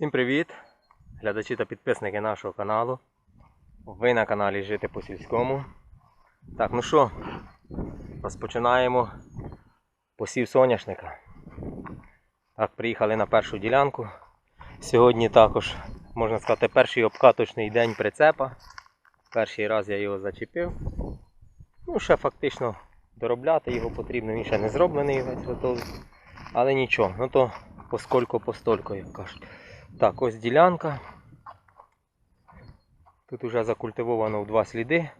Всім привіт! Глядачі та підписники нашого каналу. Ви на каналі Жити по сільському. Так, ну що, розпочинаємо посів соняшника. Так, приїхали на першу ділянку. Сьогодні також, можна сказати, перший обкаточний день прицепа. Перший раз я його зачепив. Ну, ще фактично доробляти його потрібно, він ще не зроблений весь готовий. Але нічого, ну то поскольку постолько, як кажуть. Так, ось ділянка. Тут вже закультивовано в два сліди.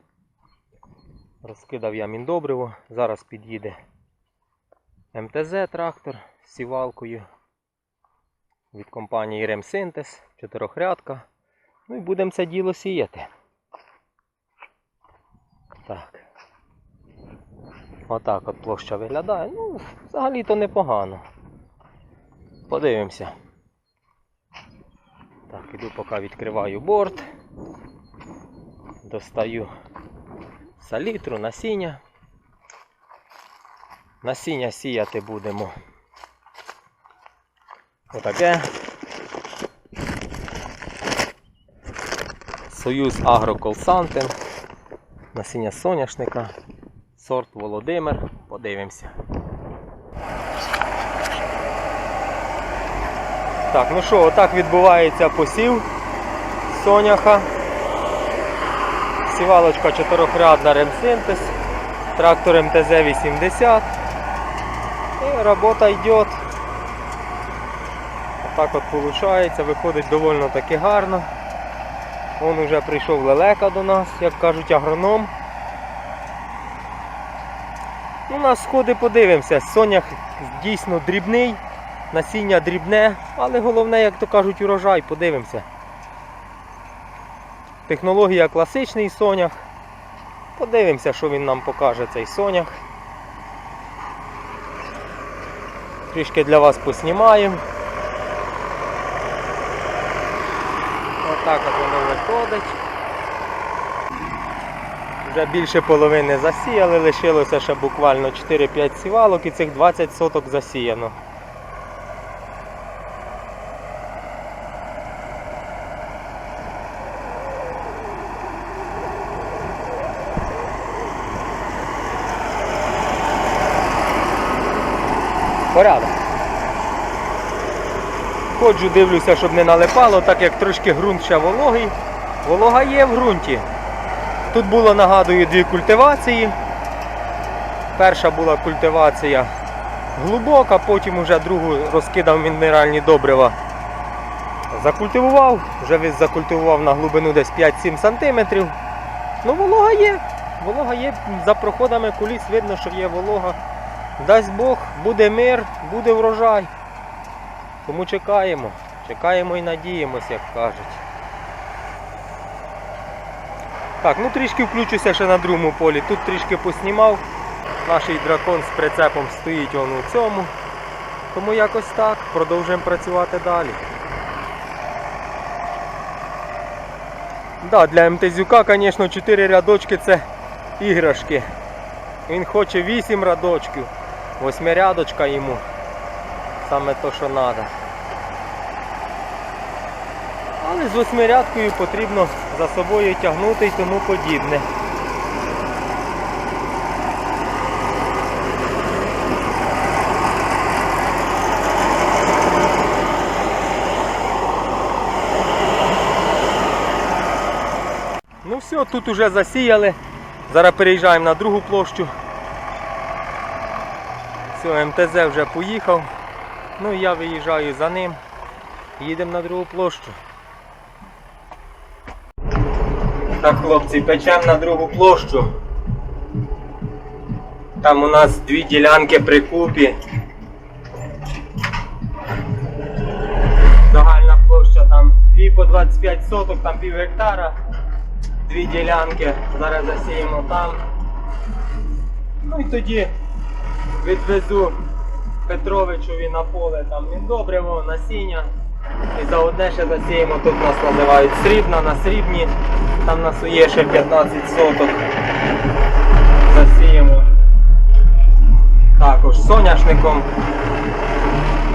Розкидав я міндобриво. Зараз під'їде МТЗ трактор з сівалкою від компанії Ремсинтез, чотирьохрядка. Ну і будемо це діло сіяти. Так. Отак от площа виглядає. Ну, взагалі-то непогано. Подивимося. Так, іду поки відкриваю борт. Достаю салітру, насіння. Насіння сіяти будемо. Отаке. Союз Агроколсантин. Насіння соняшника. Сорт Володимир. Подивимося. Так, ну що, отак відбувається посів соняха. Сівалочка чотирьохрядна ремсинтез, трактор МТЗ-80. І робота йде. Отак от виходить, виходить доволі таки гарно. Вон уже прийшов лелека до нас, як кажуть, агроном. Ну, на сходи подивимося, сонях дійсно дрібний. Насіння дрібне, але головне, як то кажуть, урожай, подивимося. Технологія класичний сонях. Подивимося, що він нам покаже цей сонях. Трішки для вас поснімаємо. Отак от воно виходить. Вже більше половини засіяли, лишилося ще буквально 4-5 сівалок і цих 20 соток засіяно. Порядок. Ходжу, дивлюся, щоб не налипало, так як трошки ґрунт ще вологий. Волога є в ґрунті. Тут було, нагадую, дві культивації. Перша була культивація глибока, потім вже другу розкидав мінеральні добрива. Закультивував, вже весь закультивував на глибину десь 5-7 см. Ну, волога є. Волога є, за проходами куліс видно, що є волога. Дасть Бог, буде мир, буде врожай. Тому чекаємо. Чекаємо і надіємося, як кажуть. Так, ну трішки включуся ще на другому полі. Тут трішки поснімав. Наш дракон з прицепом стоїть он у цьому. Тому якось так. Продовжуємо працювати далі. Да, для МТЗюка, звісно, 4 рядочки це іграшки. Він хоче 8 рядочків. Восьмирядочка йому. Саме то, що треба. Але з восьмирядкою потрібно за собою тягнути і тому подібне. Ну все, тут уже засіяли. Зараз переїжджаємо на другу площу. Все, МТЗ вже поїхав. Ну я виїжджаю за ним. Їдемо на другу площу. Так, хлопці, печемо на другу площу. Там у нас дві ділянки при купі. Загальна площа там 2 по 25 соток, там пів гектара. Дві ділянки. Зараз засіємо там. Ну і тоді відвезу Петровичові на поле там міндобриво, насіння. І за одне ще засіємо, тут нас називають срібна, на срібні. Там нас є ще 15 соток. Засіємо також соняшником.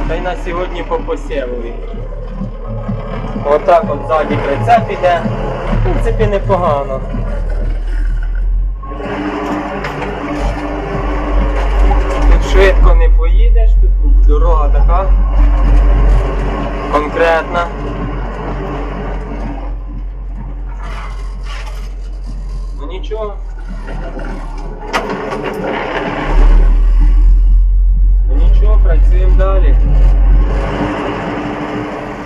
Та й на сьогодні по посівові. Отак от ззаді прицеп іде. В принципі, непогано. Швидко не поїдеш, тут дорога така конкретна. Ну нічого. Ну нічого, працюємо далі.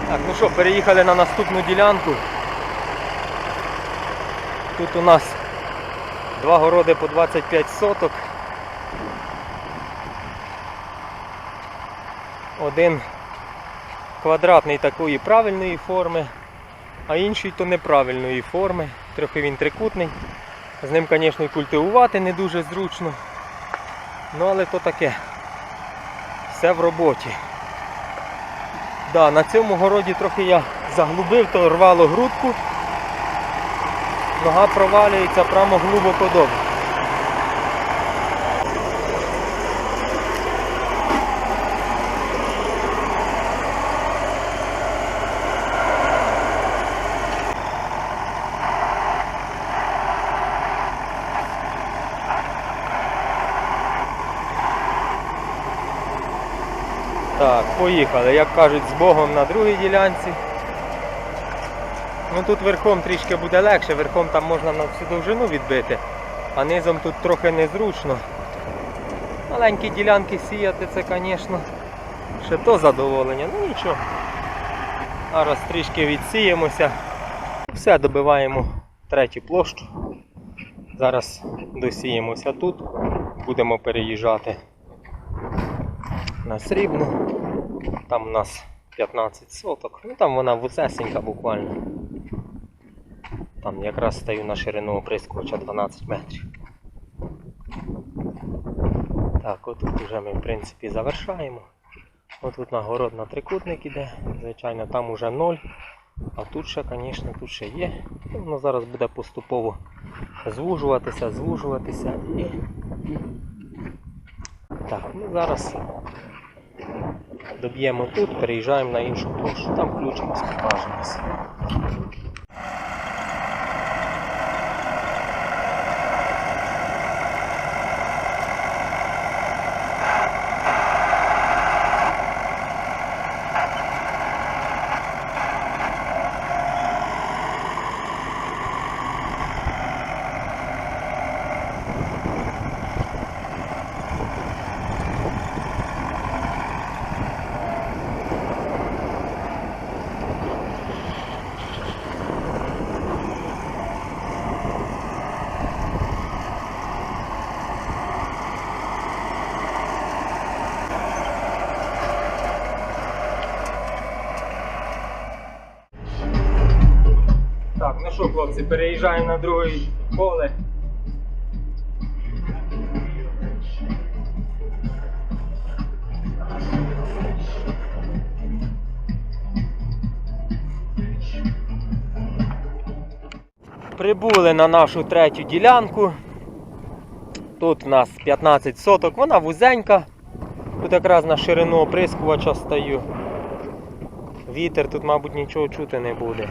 Так, ну що, переїхали на наступну ділянку. Тут у нас два городи по 25 соток. Один квадратний такої правильної форми, а інший то неправильної форми. Трохи він трикутний. З ним, звісно, і культивувати не дуже зручно. Ну але то таке. Все в роботі. Да, на цьому городі трохи я заглубив, то рвало грудку. Нога провалюється прямо глибоко добре. Так, поїхали. Як кажуть, з Богом на другій ділянці. Ну тут верхом трішки буде легше, верхом там можна на всю довжину відбити, а низом тут трохи незручно. Маленькі ділянки сіяти це, звісно, ще то задоволення, ну нічого. Зараз трішки відсіємося. Все, добиваємо третю площу. Зараз досіємося тут, будемо переїжджати на срібну. Там у нас 15 соток. Ну там вона вусесенька буквально. Там якраз стою на ширину оприскувача 12 метрів. Так, отут вже ми в принципі завершаємо. Отут на город на трикутник іде, звичайно, там уже 0. А тут ще, звісно, тут ще є. Ну, Воно зараз буде поступово звужуватися, звужуватися і. Так, ну зараз доб'ємо тут, переїжджаємо на іншу площу, там включимось, покажемось. Що, хлопці, переїжджаємо на друге поле. Прибули на нашу третю ділянку. Тут у нас 15 соток, вона вузенька. Тут якраз на ширину оприскувача стою. Вітер тут, мабуть, нічого чути не буде.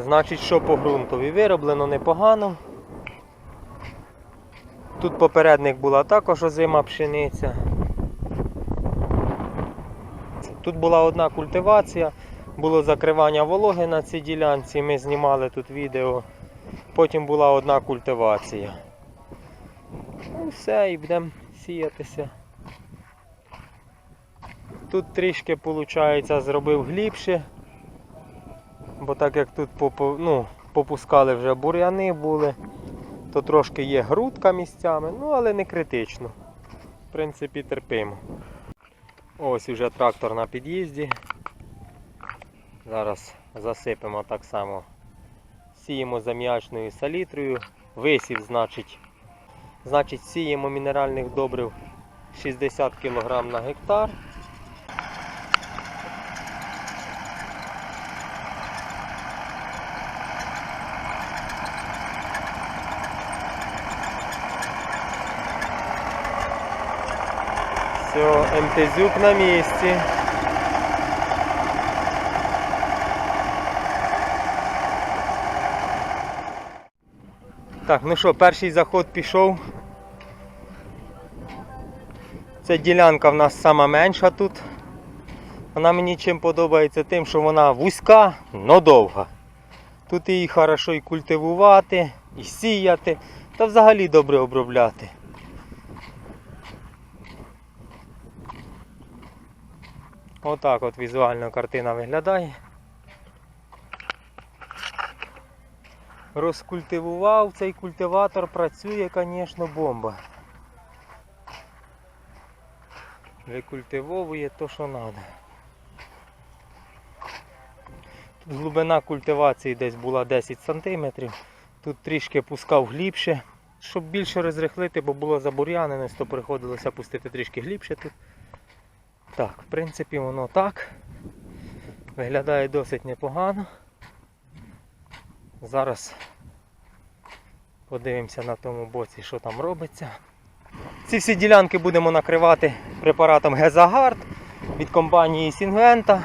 Значить, що по ґрунтові вироблено непогано. Тут попередник була також озима пшениця. Тут була одна культивація, було закривання вологи на цій ділянці, ми знімали тут відео. Потім була одна культивація. Ну все, і будемо сіятися. Тут трішки, виходить, зробив глибше. Бо так як тут ну, попускали вже бур'яни були, то трошки є грудка місцями, ну але не критично. В принципі, терпимо. Ось уже трактор на під'їзді. Зараз засипемо так само. Сіємо зам'ячною салітрою. Висів, значить, значить сіємо мінеральних добрив 60 кг на гектар. Все, МТЗюк на місці. Так, ну що, перший заход пішов. Це ділянка в нас сама менша тут. Вона мені чим подобається тим, що вона вузька, но довга. Тут її хорошо і культивувати, і сіяти, та взагалі добре обробляти. Отак от візуально картина виглядає. Розкультивував цей культиватор, працює, звісно, бомба. Викультивовує то, що треба. Тут глибина культивації десь була 10 см. Тут трішки пускав глибше, щоб більше розрихлити, бо було забур'янене, то приходилося пустити трішки глибше тут. Так, в принципі, воно так. Виглядає досить непогано. Зараз подивимося на тому боці, що там робиться. Ці всі ділянки будемо накривати препаратом Гезагард від компанії Сінгента.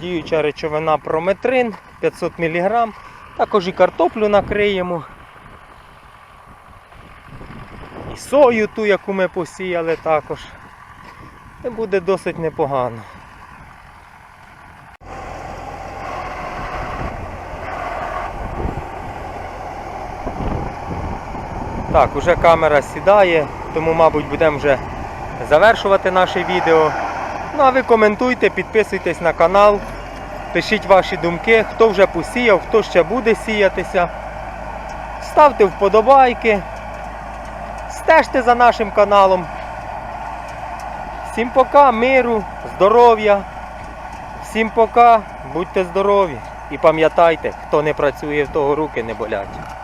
Діюча речовина прометрин 500 мг. Також і картоплю накриємо. І сою ту, яку ми посіяли також. Це буде досить непогано. Так, уже камера сідає, тому, мабуть, будемо вже завершувати наше відео. Ну а ви коментуйте, підписуйтесь на канал, пишіть ваші думки, хто вже посіяв, хто ще буде сіятися. Ставте вподобайки, стежте за нашим каналом. Всім пока, миру, здоров'я. Всім пока, будьте здорові. І пам'ятайте, хто не працює, в того руки не болять.